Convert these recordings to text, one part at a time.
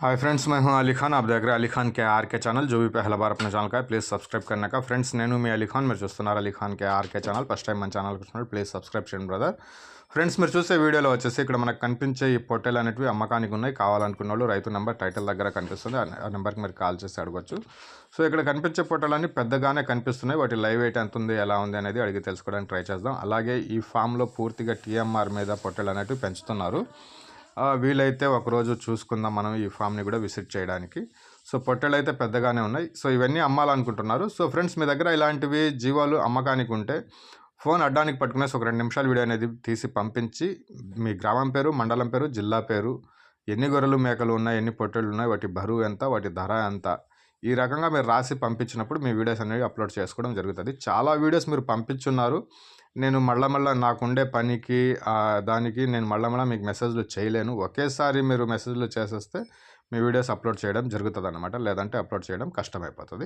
Hi friends मैं हूं अली खान आप देख रहे हैं अली खान के आर के चैनल जो भी पहला बार अपने ఛానల్ का है ప్లీజ్ సబ్స్క్రైబ్ करने का ఫ్రెండ్స్ నేను మీ అలీ ఖాన్ మీరు చూస్తున్నారు అలీ ఖాన్ కే ఆర్కే ఛానల్ ఫస్ట్ టైం మన ఛానల్కి వచ్చినప్పుడు ప్లీజ్ సబ్స్క్రైబ్ చేయండి బ్రదర్ ఫ్రెండ్స్ మీరు చూసే వీడియోలో వచ్చేసి ఇక్కడ మనకు కనిపించే ఈ పొట్టెలు అనేటివి అమ్మకానికి ఉన్నాయి కావాలనుకున్న వాళ్ళు రైతు నెంబర్ టైటిల్ దగ్గర కనిపిస్తుంది ఆ- ఆ నెంబర్కి మీరు కాల్ చేసి అడగొచ్చు సో ఇక్కడ కనిపించే పొట్టెలన్నీ పెద్దగానే కనిపిస్తున్నాయి వాటి లైవ్ వెయిట్ ఎంత ఉంది ఎలా ఉంది అనేది అడిగి తెలుసుకోవడానికి ట్రై చేద్దాం అలాగే ఈ ఫామ్లో పూర్తిగా టీఎంఆర్ మీద పొట్టెలు అనేటివి పెంచుతున్నారు ఆ, వీలైతే ఒకరోజు చూసుకుందాం మనం ఈ ఫామ్ని కూడా విజిట్ చేయడానికి. సో పొట్టెలు అయితే పెద్దగానే ఉన్నాయి. సో ఇవన్నీ అమ్మాలనుకుంటున్నారు. సో ఫ్రెండ్స్ మీ దగ్గర ఇలాంటివి జీవాలు అమ్మకానికి ఉంటే ఫోన్ అడ్డానికి పట్టుకునేసి ఒక రెండు నిమిషాలు వీడియో అనేది తీసి పంపించి మీ గ్రామం పేరు మండలం పేరు జిల్లా పేరు ఎన్ని గొర్రెలు మేకలు ఉన్నాయి ఎన్ని పొట్టెలు ఉన్నాయి వాటి బరువు ఎంత వాటి ధర ఎంత ఈ రకంగా మీరు రాసి పంపించినప్పుడు మీ వీడియోస్ అనేవి అప్లోడ్ చేసుకోవడం జరుగుతుంది. చాలా వీడియోస్ మీరు పంపించున్నారు. నేను మళ్ళా మళ్ళీ నాకుండే పనికి దానికి నేను మళ్ళా మళ్ళీ మీకు మెసేజ్లు చేయలేను. ఒకేసారి మీరు మెసేజ్లు చేసేస్తే మీ వీడియోస్ అప్లోడ్ చేయడం జరుగుతుంది అనమాట లేదంటే అప్లోడ్ చేయడం కష్టమైపోతుంది.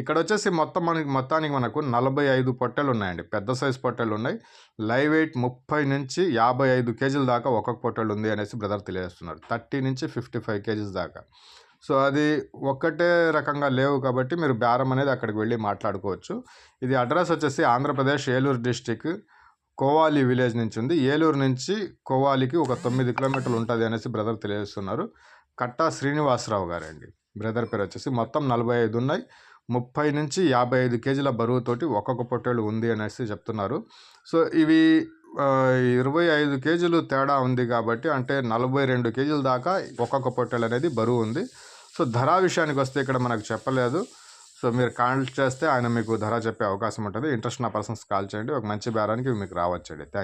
ఇక్కడ వచ్చేసి మొత్తం మనకి మొత్తానికి మనకు నలభై ఐదు పొట్టెలు ఉన్నాయండి పెద్ద సైజు పొట్టెలు ఉన్నాయి లైవ్ వెయిట్ ముప్పై నుంచి యాభై ఐదు కేజీల దాకా ఒక్కొక్క పొట్టెలు ఉంది అనేసి బ్రదర్ తెలియజేస్తున్నారు. థర్టీ నుంచి ఫిఫ్టీ ఫైవ్ కేజీస్ దాకా. సో అది ఒక్కటే రకంగా లేవు కాబట్టి మీరు బేరం అనేది అక్కడికి వెళ్ళి మాట్లాడుకోవచ్చు. ఇది అడ్రస్ వచ్చేసి ఆంధ్రప్రదేశ్ ఏలూరు డిస్టిక్ కోవాలి విలేజ్ నుంచి ఉంది. ఏలూరు నుంచి కోవాలికి ఒక తొమ్మిది కిలోమీటర్లు ఉంటుంది అనేసి బ్రదర్ తెలియజేస్తున్నారు. కట్టా శ్రీనివాసరావు గారండి. బ్రదర్ పేరు వచ్చేసి మొత్తం నలభై ఐదు ఉన్నాయి. ముప్పై నుంచి యాభై ఐదు కేజీల బరువుతోటి ఒక్కొక్క పొట్టేలు ఉంది అనేసి చెప్తున్నారు. సో ఇవి ఇరవై ఐదు కేజీలు తేడా ఉంది కాబట్టి అంటే నలభై రెండు కేజీల దాకా ఒక్కొక్క పొట్టేలు అనేది బరువు ఉంది. సో ధర విషయానికి వస్తే ఇక్కడ మనకు చెప్పలేదు. సో మీరు కాల్ చేస్తే ఆయన మీకు ధర చెప్పే అవకాశం ఉంటుంది. ఇంట్రెస్ట్ ఉన్న పర్సన్స్ కాల్ చేయండి. ఒక మంచి బేరానికి మీకు రావచ్చండి థ్యాంక్